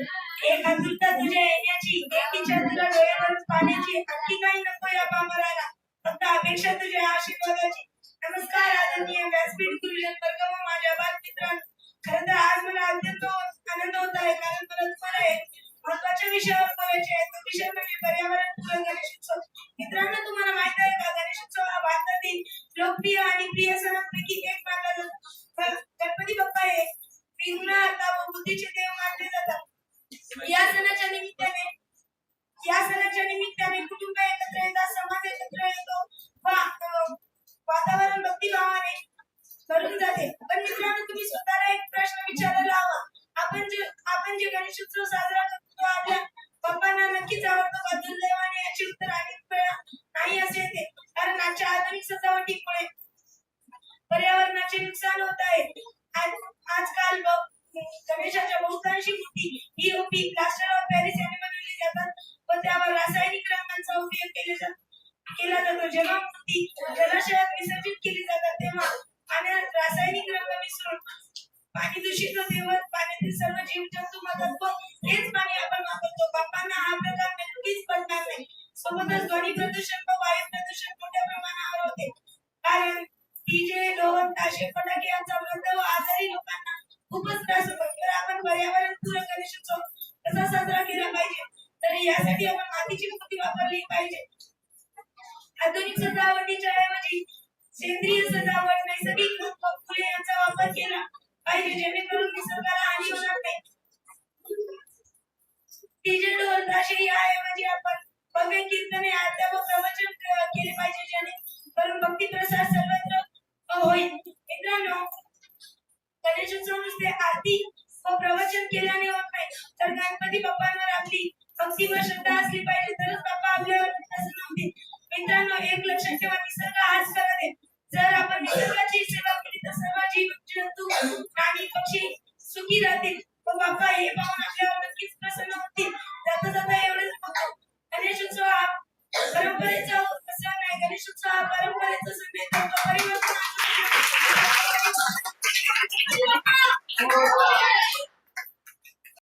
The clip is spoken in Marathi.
एक आतुरता तुझ्या येण्याची एक इच्छा तुला डोळ्यावर पाण्याची आणखी काही नको या पामराला फक्त अपेक्षा तुझ्या आशीर्वादाची. नमस्कार आदरणीय व्यासपीठ गुरुजन वर्ग व माझ्या बाल मित्रांनो खरं तर आज मला अत्यंत आनंद होत आहे कारण मला तुम्हाला एक महत्त्वाच्या विषयावर बोलायचे आहे. तो विषय म्हणजे पर्यावरण पूरक गणेशोत्सव. मित्रांनो तुम्हाला माहीत आहे का गणेशोत्सव हा भारतातील लोकप्रिय आणि प्रिय सणांपैकी एक मानला जातो गणपती बाप्पा हे विघ्नहर्ता व बुद्धीचे देव या सणाच्या निमित्ताने या सणाच्या निमित्ताने कुटुंब एकत्र येतात समाज एकत्र येतो. वातावरण भक्तिभावाने भरून जाते. पण मित्रांनो तुम्ही स्वतःला एक प्रश्न विचारायला हवा. आपण जे आपण जे गणेशोत्सव साजरा करतो आपल्या पप्पांना नक्कीच आवडतो का दुर्दैवाने याचे उत्तर अनेक वेळा नाही असे येते. कारण आजच्या आधुनिक सजावटीमुळे पर्यावरणाचे नुकसान होत आहे. आजकाल बघ गणेशाच्या बहुतांशी मूर्ती पीओपी प्लास्टर ऑफ पॅरिस यांनी बनवली जातात. व त्यावर रासायनिक रंगांचा उपयोग केला जातो. केला जातो. जेव्हा मूर्ती जलाशयात विसर्जित केली जातात तेव्हा पाण्यात रासायनिक रंग मिसळून पाणी दूषित होते व पाण्यातील सर्व जीवजंतू मदत व हेच पाणी आपण वापरतो. बाप्पांना हा प्रकार नक्कीच पडणार नाही. सोबतच ध्वनी प्रदूषण व वायू प्रदूषण मोठ्या प्रमाणावर होते. कारण डीजे लोहन ताशे फटाके यांचा वृद्ध व आजारी लोकांना खूपच त्रास होतो. तर आपण पर्यावरण पूरक गणेशोत्सव कसा साजरा केला पाहिजे. तर यासाठी आपण मातीची मूर्ती वापरली पाहिजे. आधुनिक सजावटीच्या ऐवजी सेंद्रिय सजावट नैसर्गिक फुले यांचा वापर केला पाहिजे जेणेकरून निसर्गाला हानी होणार नाही डीजे ढोल ताशे याऐवजी आपण भव्य कीर्तने आद्या व प्रवचन केले पाहिजे जेणेकरून भक्ती प्रसार सर्वत्र होईल. गणेशोत्सव नुसते आरती व प्रवचन केल्याने होत नाही. तर गणपती बाप्पांवर आपली भक्ती व श्रद्धा असली पाहिजे तरच बाप्पा आपल्यावर प्रसन्न होतील मित्रांनो एक लक्षात ठेवा निसर्ग हाच करत आहे. जर आपण निसर्गाची सेवा केली तर सर्व जीव जंतू प्राणी पक्षी सुखी राहतील. व बाप्पा हे पाहून आपल्यावर नक्कीच प्रसन्न होतील. जाता जाता एवढेच एवढंच गणेश उत्सव हा परंपरेचा सण आहे. गणेशोत्सव हा परंपरेचा सण आहे. तर तो परिवर्तन Oh,